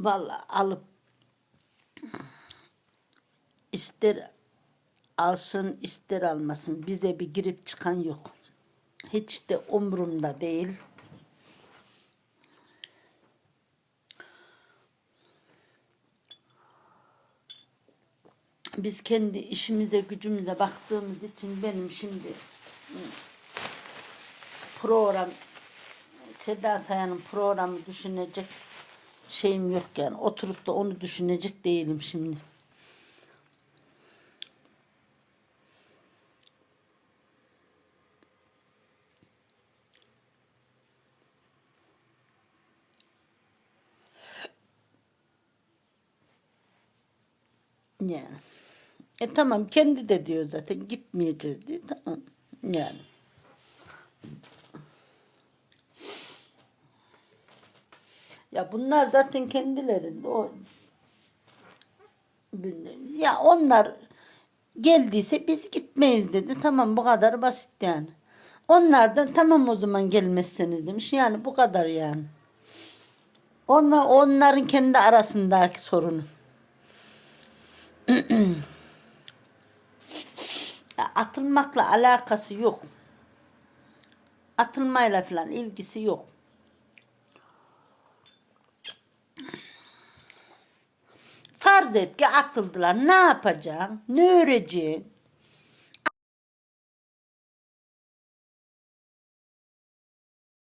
Vallahi alıp ister alsın ister almasın bize bir girip çıkan yok. Hiç de umurumda değil. Biz kendi işimize gücümüze baktığımız için benim şimdi program Seda Sayan'ın programı düşünecek şeyim yok yani. Oturup da onu düşünecek değilim şimdi. Yani. E tamam kendi de diyor zaten gitmeyeceğiz diye tamam. Yani. Ya bunlar zaten kendilerinde o ya onlar geldiyse biz gitmeyiz dedi. Tamam bu kadar basit yani. Onlar da tamam o zaman gelmezseniz demiş. Yani bu kadar yani. Onlar, onların kendi arasındaki sorunu. Atılmakla alakası yok. Atılmayla falan ilgisi yok. Farz et ki atıldılar. Ne yapacaksın? Ne öğreceksin?